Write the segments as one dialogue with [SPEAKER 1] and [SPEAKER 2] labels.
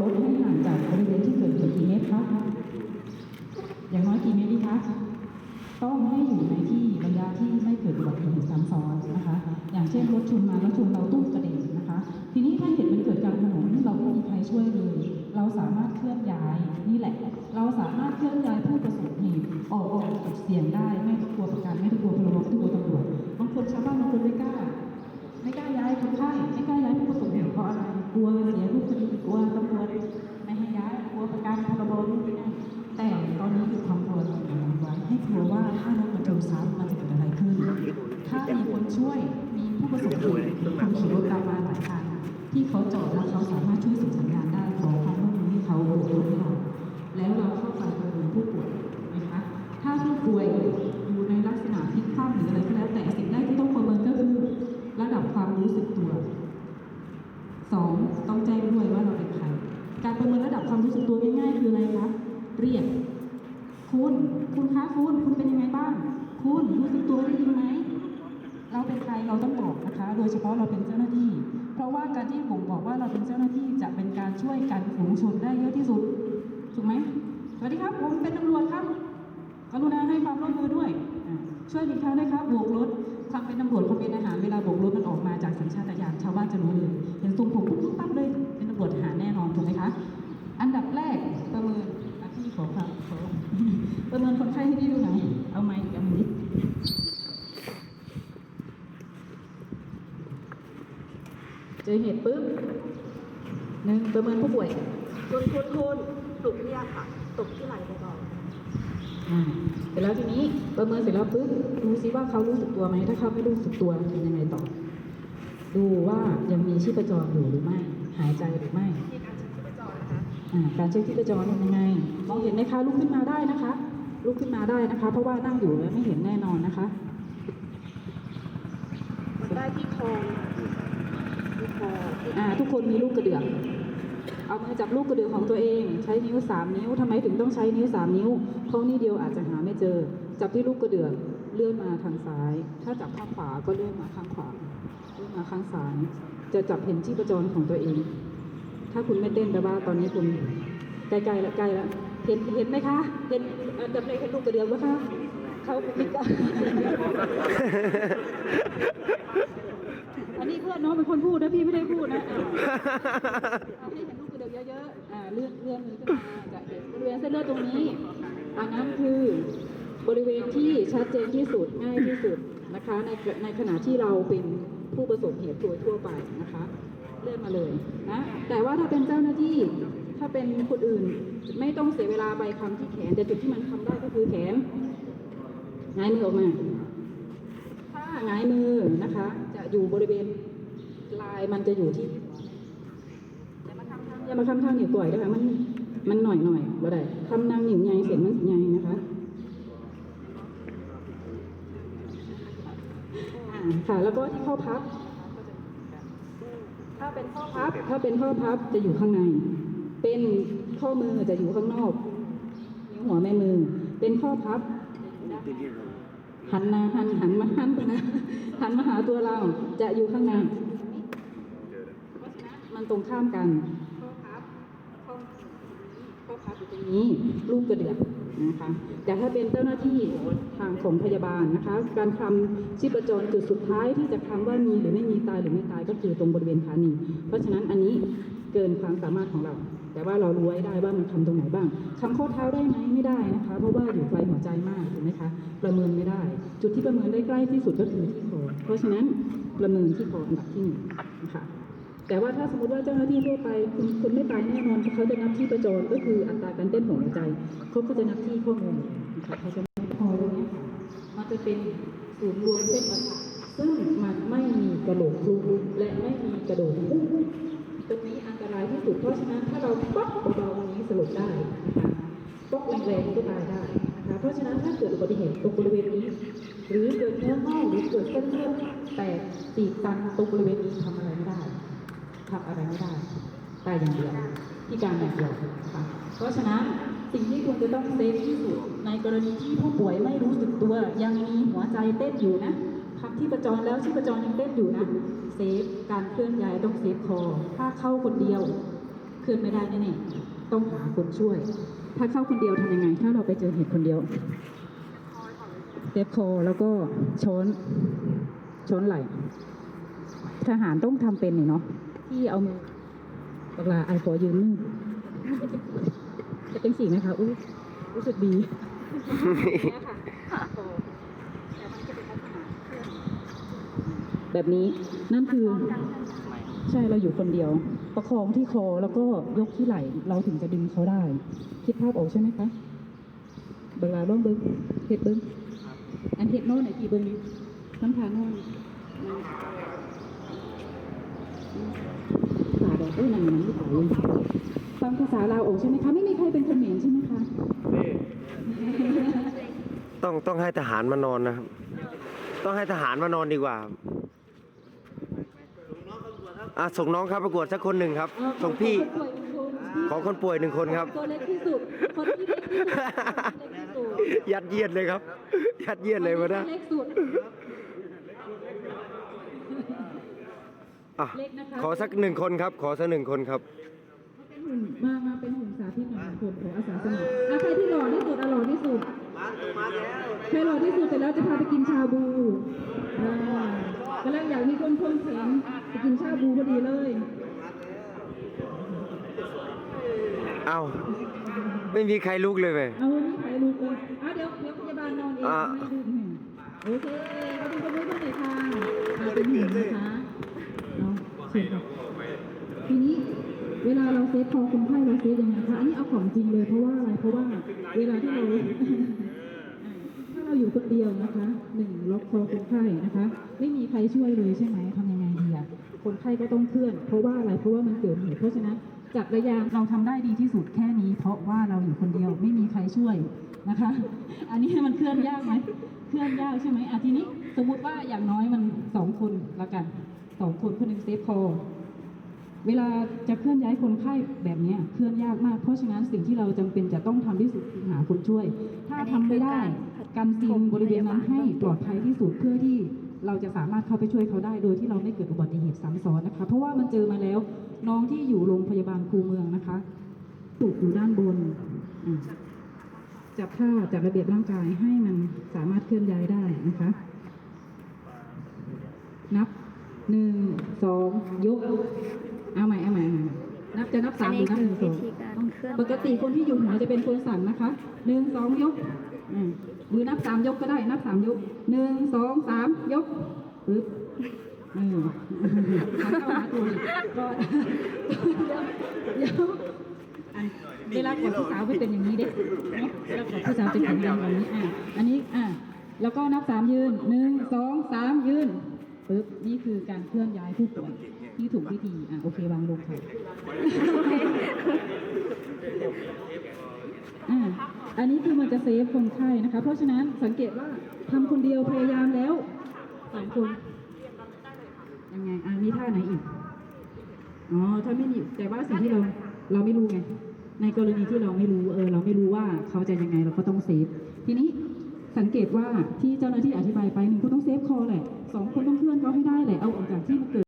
[SPEAKER 1] ลดให้ห่างจากบริเวณที่เกิดเหตุกี่เมตรคะอย่างน้อยกี่เมตรดีคะต้องให้อยู่ในที่ระยะที่ไม่เกิดอุบัติเหตุซ้ำซ้อนนะคะ อย่างเช่นรถชนมาแล้วชนเราตุ้มกระเด็นนะคะ ทีนี้ถ้าเหตุมันเกิดกลางถนนเราไม่มีใครช่วยเลย เราสามารถเคลื่อนย้ายนี่แหละ เราสามารถเคลื่อนย้ายผู้ประสบเหตุออกจากจุดเสี่ยงได้ไม่ต้องกลัวประกันไม่ต้องกลัวพลเมืองไม่ต้องกลัวตำรวจบางคนชาวบ้านบางคนไม่กล้า กล้ายไม่กล้าย้ายผู้ประสบเหตุเพราะอะไรกลัวเสียรูปคดีกลัวตำรวจไม่ให้ย้ายกลัวประกันพรบนู่นนี่นั่นแต่ตอนนี้คือความกลัวเราเก็บไว้ให้กลัวว่าถ้ารถมาชนซ้ำมันจะเกิดอะไรขึ้น ถ้ามีคนช่วยมีผู้ประสบเหตุคนขี่รถตามมาหลายคันที่เขาจอดแล้วเขาสามารถช่วยส่งสัญญาณได้ขอความร่วมมือให้เขาโบกรถให้เราแล้วเราเข้าไปประเมินผู้ป่วย เราต้องบอกนะคะ โดยเฉพาะเราเป็นเจ้าหน้าที่ เพราะว่าการที่ผมบอกว่าเราเป็นเจ้าหน้าที่จะเป็นการช่วยกันฝูงชนได้เยอะที่สุด ถูกไหมสวัสดีครับ ผมเป็นตำรวจครับ กรุณาให้ความร่วมมือด้วย ช่วยหลีกทางด้วยครับโบกรถความเป็นตำรวจความเป็นอาหารเวลาโบกรถมันออกมาจากสัญชาตญาณชาวบ้านจะรู้เลยเห็นทรงผมปุ๊บปุ๊บปั๊บเลยเป็นตำรวจหาแน่นอนถูกไหมคะ อันดับแรกประเมินพี่ขอครับขอประเมินคนไข้ให้พี่ดูหน่อยเอาไม้อีกอันห เจอเหตุปุ๊บหนึ่งประเมินผู้ป่วย
[SPEAKER 2] โดนทุนทุนปลุกเนี่ยค่ะตกที่ไหล่ไปก่อน
[SPEAKER 1] อ่าเสร็จแล้วทีนี้ประเมินเสร็จแล้วปุ๊บดูซิว่าเขารู้สึกตัวไหมถ้าเขาไม่รู้สึกตัวเป็นยังไงต่อ ดูว่ายังมีชีพจรอยู่หรือไม่ หายใจหรือไม่
[SPEAKER 2] มีการเช็คชีพจรนะคะ
[SPEAKER 1] อ่าการเช็คชีพจรเป็นยังไงมองเห็นไหมคะลุกขึ้นมาได้นะคะลุกขึ้นมาได้นะคะ เพราะว่านั่งอยู่แล้วไม่เห็นแน่นอนนะคะ
[SPEAKER 2] มันได้ที่คอที่คอ ทุ
[SPEAKER 1] กคนมีลูกกระเดือก เอามือจับลูกกระเดือกของตัวเอง ใช้นิ้วสามนิ้วทำไมถึงต้องใช้นิ้วสามนิ้วเพราะนี่วเดียวอาจจะหาไม่เจอ จับที่ลูกกระเดือกเลื่อนมาทางซ้าย ถ้าจับข้างขวาก็เลื่อนมาข้างขวาเลื่อนมาข้างซ้าย จะจับเห็นชีพจรของตัวเอง ถ้าคุณไม่เต้นแปลว่าตอนนี้คุณใกล้ๆแล้วใกล้แล้วเห็นเห็นไหมคะเห็นอันดับแรกเห็นลูกกระเดือกไหมคะเขาไม่กล้า อันนี้เพื่อนน้องเป็นคนพูดนะพี่ไม่ได้พูดนะเอาให้เห็นลูกกระเดือกเยอะๆอ่าเลื่อนเลื่อนมือขึ้นมาจะเห็นบริเวณเส้นเลือดตรงนี้อันนั้นคือบริเวณที่ชัดเจนที่สุดง่ายที่สุดนะคะในในขณะที่เราเป็นผู้ประสบเหตุโดยทั่วไปนะคะ เลื่อนมาเลยนะแต่ว่าถ้าเป็นเจ้าหน้าที่ถ้าเป็นคนอื่นไม่ต้องเสียเวลาไปคำที่แขน แต่จุดที่มันทำได้ก็คือแขนงายมือออกมา ถ้างายมือนะคะ อยู่บริเวณลายมันจะอยู่ที่อย่ามาทำทางอย่ามาทำทางหนิวก่อยนะคะมันมันหน่อยหน่อยบ่ได้ทำนางหนิวใหญ่เสียงมันสิใหญ่นะคะค่ะแล้วก็ที่ข้อพับ ถ้าเป็นข้อพับ ถ้าเป็นข้อพับจะอยู่ข้างใน เป็นข้อมือจะอยู่ข้างนอกนิ้วหัวแม่มือ เป็นข้อพับ หันหน้าหันหันมาหันไปนะหันมาหาตัวเราจะอยู่ข้างในเพรามันตรงข้ามกันข้อพับข้อข้อพับอยู่ตรงนี้ลูกกระเดือกนะคะแต่ถ้าเป็นเจ้าหน้าที่ทางของพยาบาลนะคะ การทำชีพจรจุดสุดท้ายที่จะทำว่ามีหรือไม่มีตายหรือไม่ตายก็คือตรงบริเวณขานี เพราะฉะนั้นอันนี้เกินความสามารถของเรา แต่ว่าเรารู้ไว้ได้ว่ามันทำตรงไหนบ้างคำข้อเท้าได้ไหมไม่ได้นะคะ เพราะว่าอยู่ไกลหัวใจมากถูกไหมคะ ประเมินไม่ได้ จุดที่ประเมินได้ใกล้ที่สุดก็คือที่คอเพราะฉะนั้นประเมินที่คออันดับที่หนึ่งนะคะแต่ว่าถ้าสมมติว่าเจ้าหน้าที่ทั่วไปคุณคุณไม่ตายแน่นอนเขาจะนับที่ประจรก็คืออัตราการเต้นของหัวใจเขาก็จะนับที่ข้อมูลนะคะเพราะฉะนั้นคอตรงนี้ค่ะมันจะเป็นศูนย์รวมเส้นประสาทซึ่งมันไม่มีกระโหลกพลูและไม่มีกระโดดพุ่ง ตรงนี้อันตรายที่สุดเพราะฉะนั้นถ้าเราป๊อกเบาๆตรงนี้สลบได้นะคะป๊อกแรงๆก็ตายได้นะคะเพราะฉะนั้นถ้าเกิดอุบัติเหตุตรงบริเวณนี้ หรือเกิดเนื้องอกหรือเกิดเส้นเลือดแตกตีบตันตรงบริเวณนี้ทำอะไรไม่ได้ทำอะไรไม่ได้ตายอย่างเดียวที่การอย่างเดียวนะคะเพราะฉะนั้นสิ่งที่ควรจะต้องเซฟที่สุดในกรณีที่ผู้ป่วยไม่รู้สึกตัวยังมีหัวใจเต้นอยู่นะ พักที่ประจรแล้วชีพจรยังเต้นอยู่นะ เซฟการเคลื่อนย้ายต้องเซฟคอ ถ้าเข้าคนเดียวเคลื่อนไม่ได้แน่ๆต้องหาคนช่วย ถ้าเข้าคนเดียวทำยังไง ถ้าเราไปเจอเหตุคนเดียวเซฟคอแล้วก็ช้อนช้อนไหลทหารต้องทำเป็นเนาะที่เอามือเวลาไอขอยืนมือจะเป็นสีไหมคะอุ้ยรู้สึกดีนี่ค่ะคอแต่มันจะเป็นลักษณะเคลื่อน แบบนี้ นั่นคือใช่เราอยู่คนเดียว ประคองที่คอแล้วก็ยกที่ไหล่ เราถึงจะดึงเขาได้ คิดภาพออกใช่ไหมคะเวลาบ้องเบิ้งเห็ดเบิ้งอันเห็ดโน่นไหนกี่เบิ้งน้ำทาโน่นขาดอกเอ้ยนั่นมันไม่ตายเลยฟังภาษาลาวออกใช่ไหมคะ ไม่มีใครเป็นเขมรใช่ไหมคะ
[SPEAKER 3] ต้องต้องให้ทหารมานอนนะครับ ต้องให้ทหารมานอนดีกว่า อะส่งน้องครับประกวดสักคนหนึ่งครับ
[SPEAKER 1] เอ่อ
[SPEAKER 3] ส่งพี่
[SPEAKER 1] ขอคนป่วยหนึ่งคน
[SPEAKER 3] ขอคนป่วยหนึ่งคนครับ
[SPEAKER 1] ตัวเล็กที่สุด คนที่เล็กที่สุดคนที่เล็กที่สุด
[SPEAKER 3] ยัดเยียดเลยครับ ยัดเยียดเลยมาได้
[SPEAKER 1] เล็กสุด
[SPEAKER 3] อะ
[SPEAKER 1] เล็กนะคะ
[SPEAKER 3] ขอสักหนึ่งคนครับ ขอสักหนึ่งคนครับ
[SPEAKER 1] เป็นหุ่นมามาเป็นหุ่นสาธิตหนึ่งคนของอาสาสมัครอะใครที่หล่อที่สุดอะหล่อที่สุดใครหล่อที่สุดเสร็จแล้วจะพาไปกินชาบูอ่ากำลังอยากมีคนคนแข็ง ไปกินชาบูพอดีเลย
[SPEAKER 3] เอาไม่มีใครลุกเลยเว้ย
[SPEAKER 1] เอานี่ใครรู้เลยอะเดี๋ยวเดี๋ยวพยาบาลนอนเอง
[SPEAKER 3] อะ
[SPEAKER 1] ไม่ดูแห่โอเคมาดูคนนู้นคนไหนค่ะอ่าเป็นหุ่นนะคะเนาะเชิญค่ะทีนี้เวลาเราเซฟคอคนไข้เราเซฟยังไงคะอันนี้เอาของจริงเลยเพราะว่าอะไรเพราะว่าเวลาที่เราถ้าเรา อยู่คนเดียวนะคะหนึ่งล็อกคอคนไข้นะคะ ไม่มีใครช่วยเลยใช่ไหมทำยังไงดีอะคนไข้ก็ต้องเคลื่อน เพราะว่าอะไรเพราะว่ามันเกิดเหตุเพราะฉะนั้นจักรยานเราทำได้ดีที่สุดแค่นี้ เพราะว่าเราอยู่คนเดียวไม่มีใครช่วยนะคะ อันนี้มันเคลื่อนยากไหมเคลื่อนยากใช่ไหมอะทีนี้สมมุติว่าอย่างน้อยมันสองคนละกันสองคนคนหนึ่งเซฟคอ เวลาจะเคลื่อนย้ายคนไข้แบบนี้เคลื่อนยากมาก เพราะฉะนั้นสิ่งที่เราจำเป็นจะต้องทำที่สุดคือหาคนช่วย ถ้าทำไม่ได้กันซีนบริเวณนั้นให้ปลอดภัยที่สุดเพื่อที่เราจะสามารถเข้าไปช่วยเขาได้โดยที่เราไม่เกิดอุบัติเหตุซ้ำซ้อนนะคะ เพราะว่ามันเจอมาแล้วน้องที่อยู่โรงพยาบาลคูเมืองนะคะถูกอยู่ด้านบนจับท่าจัดระเบียบร่างกายให้มันสามารถเคลื่อนย้ายได้นะคะ นับหนึ่งสองยก จะนับสามหรือนับหนึ่งสอง
[SPEAKER 4] วิธีการเคลื่อน
[SPEAKER 1] ปกติคนที่อยู่หัวจะเป็นคนสั่งนะคะหนึ่งสองยกอืมหรือนับสามยกก็ได้นับสามยกหนึ่งสองสามยกปึ๊บเออหาเข้าหาตัวอีกก็เดี๋ยวอันเวลากดผู้สาวไม่เป็นอย่างนี้เด้เนาะเวลากดผู้สาวจะแข็งแรงแบบนี้อะอันนี้อะแล้วก็นับสามยืนหนึ่งสองสามยืน ปึ๊บนี่คือการเคลื่อนย้ายผู้ป่วยที่ถูกวิธีอะโอเควางลงค่ะอ่าอันนี้คือมันจะเซฟคนไข้นะคะ เพราะฉะนั้นสังเกตว่าทำคนเดียวพยายามแล้วสองคนยังไงอ่ามีท่าไหนอีกอ๋อถ้าไม่มีแต่ว่าสิ่งที่เราเราไม่รู้ไงในกรณีที่เราไม่รู้เออเราไม่รู้ว่าเขาจะยังไงเราก็ต้องเซฟทีนี้ สังเกตว่าที่เจ้าหน้าที่อธิบายไปหนึ่งคนต้องเซฟคอแหละสองคนต้องเคลื่อนเขาให้ได้แหละเอาออกจากที่มันเกิด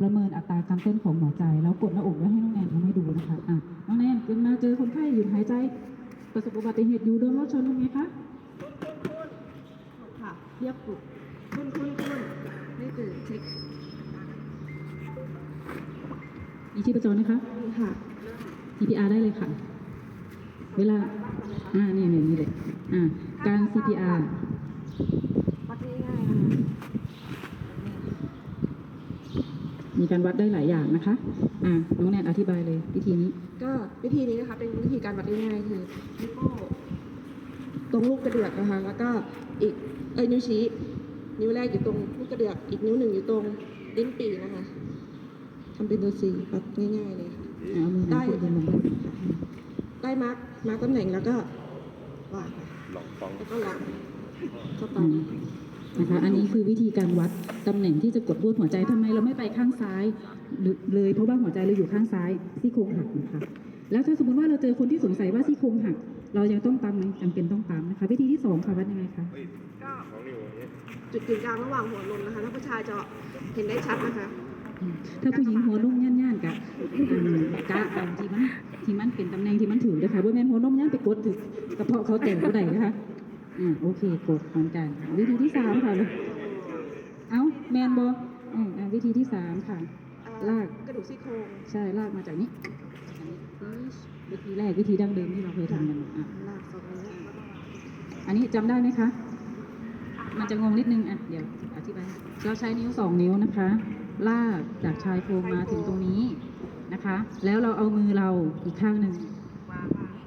[SPEAKER 1] ประเมินอัตราการเต้นของหัวใจ แล้วกดหน้าอกไว้ให้น้องแนนทำให้ดูนะคะอะน้องแนนเป็นมาเจอคนไข้หยุดหายใจ ประสบอุบัติเหตุอยู่โดนรถชนทำไงคะ
[SPEAKER 2] ค่ะ
[SPEAKER 1] เรียกปลุก
[SPEAKER 2] คุณคุณคุณนี่คือเช็ค
[SPEAKER 1] มีชีพจรนะคะ
[SPEAKER 2] ค่ะ
[SPEAKER 1] CPR ได้เลยค่ะ เวลา อ่า นี่นี่นี่เลยอ่า การ CPR
[SPEAKER 2] วัดง่ายๆนะคะ
[SPEAKER 1] มีการวัดได้หลายอย่างนะคะ อ่า น้องแนนอธิบายเลยวิธีนี้
[SPEAKER 5] ก็วิธีนี้นะคะเป็นวิธีการวัดง่ายๆคือนิ้วโป้งตรงลูกกระเดือกนะคะ แล้วก็อีกเอ้ยนิ้วชี้ นิ้วแรกอยู่ตรงลูกกระเดือกอีกนิ้วหนึ่งอยู่ตรงลิ้นปี่นะคะทำเป็นตัวซีวัดง่ายๆเลยค่ะ
[SPEAKER 1] เอามือหนุนกดลงได้
[SPEAKER 5] ได้มาร์กมาร์กตำแหน่งแล้วก็วางค่ะ
[SPEAKER 3] ลองฟัง
[SPEAKER 5] แล้วก็ล็อกเข้าไป
[SPEAKER 1] อืมนะคะอันนี้คือวิธีการวัดตำแหน่งที่จะกดรูดหัวใจทำไมเราไม่ไปข้างซ้ายหรือเลยเพราะว่าหัวใจเราอยู่ข้างซ้ายซี่โครงหักนะคะแล้วถ้าสมมติว่าเราเจอคนที่สงสัยว่าซี่โครงหัก เรายังต้องตามไหมจำเป็นต้องตามนะคะ วิธีที่สองค่ะวัดยังไงคะ
[SPEAKER 5] ก็จุดกึ่งกลางระหว่างหัวนมนะคะถ้าผู้ชายจะเห็นได้ชัดนะคะ
[SPEAKER 1] อืมถ้าผู้หญิงหัวนุ่มย่านย่านๆกะอันกะอันที่มันที่มันเป็นตำแหน่งที่มันถือเลยค่ะว่าแม่นหัวนุ่มย่านไปกดถึก กระเพาะเขาแต่งก็ได้นะคะอ่าโอเคกดเหมือนกัน วิธีที่สามค่ะเลยเอ้าแมนบออืมอ่าวิธีที่สามค่ะ ลาก
[SPEAKER 5] กระดูกซี่โครง
[SPEAKER 1] ใช่ลากมาจากนี้อันนี้วิธีแรกวิธีดั้งเดิมที่เราเคยทำกันอะ
[SPEAKER 5] ลากสองนิ้ว
[SPEAKER 1] อันนี้จำได้ไหมคะ มันจะงงนิดนึงอะเดี๋ยวอธิบายเราใช้นิ้วสองนิ้วนะคะ ลากจากชายโครงมาถึงตรงนี้นะคะ แล้วเราเอามือเราอีกข้างหนึ่งวางตรงนี้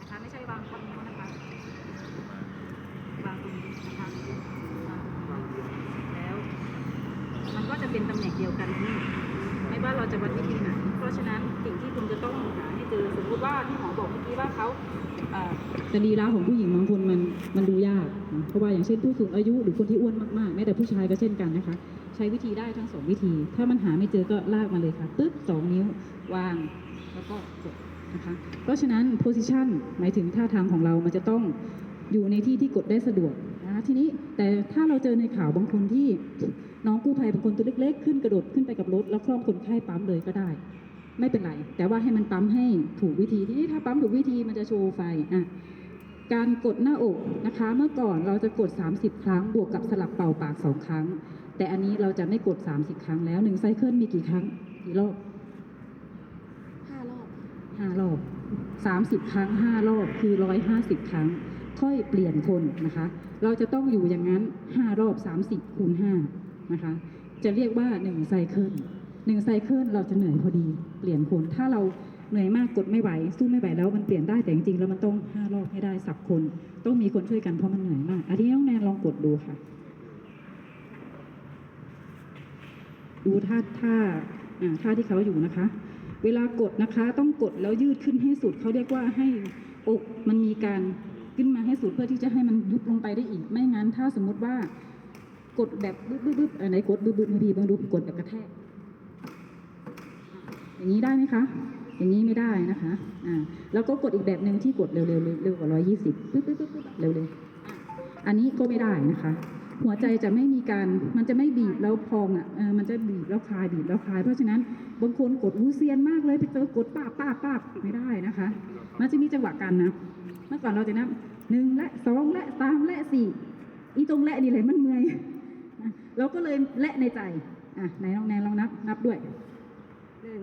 [SPEAKER 1] นะคะ ไม่ใช่วางตรงนิ้วนะคะ วางตรงนี้นะคะวางตรงนี้แล้ว มันก็จะเป็นตำ แหน่งเดียวกันนี่ไม่ว่าเราจะวัดวิธีไหน เพราะฉะนั้นสิ่งที่คุณจะต้องหาให้เจอสมมติว่าที่หมอบอกเมื่อกี้ว่าเขาอ่อสรีระของผู้หญิงบางคนมันมันดูยากนะเพราะว่าอย่างเช่นผู้สูงอายุหรือคนที่อ้วนมากๆแม้แต่ผู้ชายก็เช่นกันนะคะ ใช้วิธีได้ทั้งสองวิธี ถ้ามันหาไม่เจอก็ลากมาเลยค่ะปึ๊บสองนิ้ววางแล้วก็กดนะคะเพราะฉะนั้น position หมายถึงท่าทางของเรามันจะต้องอยู่ในที่ที่กดได้สะดวก ทีนี้แต่ถ้าเราเจอในข่าวบางคนที่น้องกู้ภัยบางคนตัวเล็กๆ ขึ้นกระโดดขึ้นไปกับรถแล้วคล่อมคนไข้ปั๊มเลยก็ได้ ไม่เป็นไร แต่ว่าให้มันปั๊มให้ถูกวิธีที่นี่ถ้าปั๊มถูกวิธีมันจะโชว์ไฟอะการกดหน้าอกนะคะ เมื่อก่อนเราจะกด 30 ครั้ง บวกกับสลับเป่าปาก2ครั้ง แต่อันนี้เราจะไม่กด 30 ครั้งแล้วหนึ่งไซเคิลมีกี่ครั้งกี่รอบ
[SPEAKER 5] ห้ารอบ
[SPEAKER 1] ห้ารอบสามสิบครั้งห้ารอบคือร้อยห้าสิบครั้ง ค่อยเปลี่ยนคนนะคะ เราจะต้องอยู่อย่างนั้นห้ารอบสามสิบคูณห้านะคะ จะเรียกว่าหนึ่งไซเคิลหนึ่งไซเคิลเราจะเหนื่อยพอดี เปลี่ยนคน ถ้าเราเหนื่อยมากกดไม่ไหว สู้ไม่ไหวแล้วมันเปลี่ยนได้แต่จริงๆแล้วมันต้องห้ารอบให้ได้สับคน ต้องมีคนช่วยกันเพราะมันเหนื่อยมาก อันนี้น้องแนนลองกดดูค่ะ ดูท่าท่าท่าที่เขาอยู่นะคะ เวลากดนะคะต้องกดแล้วยืดขึ้นให้สุดเขาเรียกว่าให้อกมันมีการ ขึ้นมาให้สุดเพื่อที่จะให้มันยุบลงไปได้อีก ไม่งั้นถ้าสมมติว่ากดแบบบึ๊บบึ๊บบึ๊บอันไหนกดบึ๊บบึ๊บให้พี่บางดูกดแบบกระแทก อย่างนี้ได้ไหมคะ อย่างนี้ไม่ได้นะคะ อ่า แล้วก็กดอีกแบบหนึ่งที่กดเร็วๆเร็วกว่าร้อยยี่สิบปึ๊บปึ๊บปึ๊บปึ๊บเร็วๆอะอันนี้ก็ไม่ได้นะคะ หัวใจจะไม่มีการมันจะไม่บีบแล้วพองอะเออมันจะบีบแล้วคลายบีบแล้วคลาย เพราะฉะนั้นบางคนกดวูเซียนมากเลยไปเจอกดป้าป้าป้าไม่ได้นะคะ มันจะมีจังหวะกันนะเมื่อก่อนเราจะนับหนึ่งและสองและสามและสี่อีตรงและนี่เลยมันเมื่อยอะเราก็เลยและในใจอะไหนลองแนนลองนับนับด้วย
[SPEAKER 5] หนึ่ง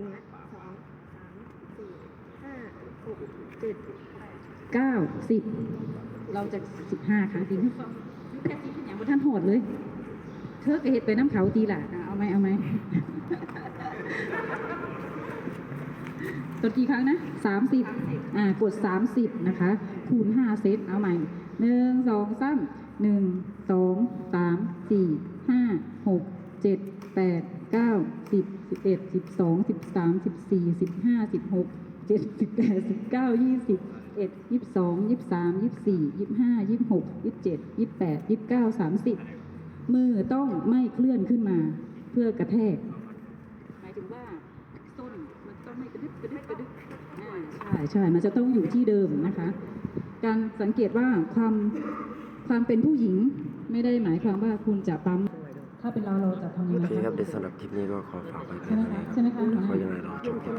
[SPEAKER 5] สองสามสี่ห้าหกเจ็ดแปด
[SPEAKER 1] เก้าสิบเราจะสิบห้าครั้งจริง แค่สิบอย่างบนท่านโหดเลย เธอก็เห็ดไปน้ำเขาตีหล่ะเอาไหมเอาไหมกดกี่ครั้งนะสามสิบอ่ากดสามสิบนะคะ คูณห้าเซตเอาใหม่หนึ่งสองสามหนึ่งสองสามสี่ห้าหกเจ็ดแปดเก้าสิบสิบเอ็ดสิบสองสิบสามสิบสี่สิบห้าสิบหกเจ็ดสิบแปดสิบเก้ายี่สิบ เอ็ดยี่สิบสองยี่สิบสามยี่สิบสี่ยี่สิบห้ายี่สิบหกยี่สิบเจ็ดยี่สิบแปดยี่สิบเก้าสามสิบมือต้องไม่เคลื่อนขึ้นมาเพื่อกระแทก หมายถึงว่าส้นมันต้องไม่กระดึบกระดึบกระดึบอ่าใช่ใช่มันจะต้องอยู่ที่เดิมนะคะ การสังเกตว่าความความเป็นผู้หญิงไม่ได้หมายความว่าคุณจะปั๊มถ้าเป็นเราเราจะทำยัง
[SPEAKER 3] โอ
[SPEAKER 1] ไง
[SPEAKER 3] เคครับเดี๋ยวสำหรับคลิปนี้ก็ขอฝากไว้เพีย
[SPEAKER 1] ใช่
[SPEAKER 3] ง
[SPEAKER 1] ไหม
[SPEAKER 3] เท่า
[SPEAKER 1] คะ
[SPEAKER 3] นี้ครับ
[SPEAKER 1] ใช่ไหมคะ
[SPEAKER 3] ขอยังไงเราจบคลิป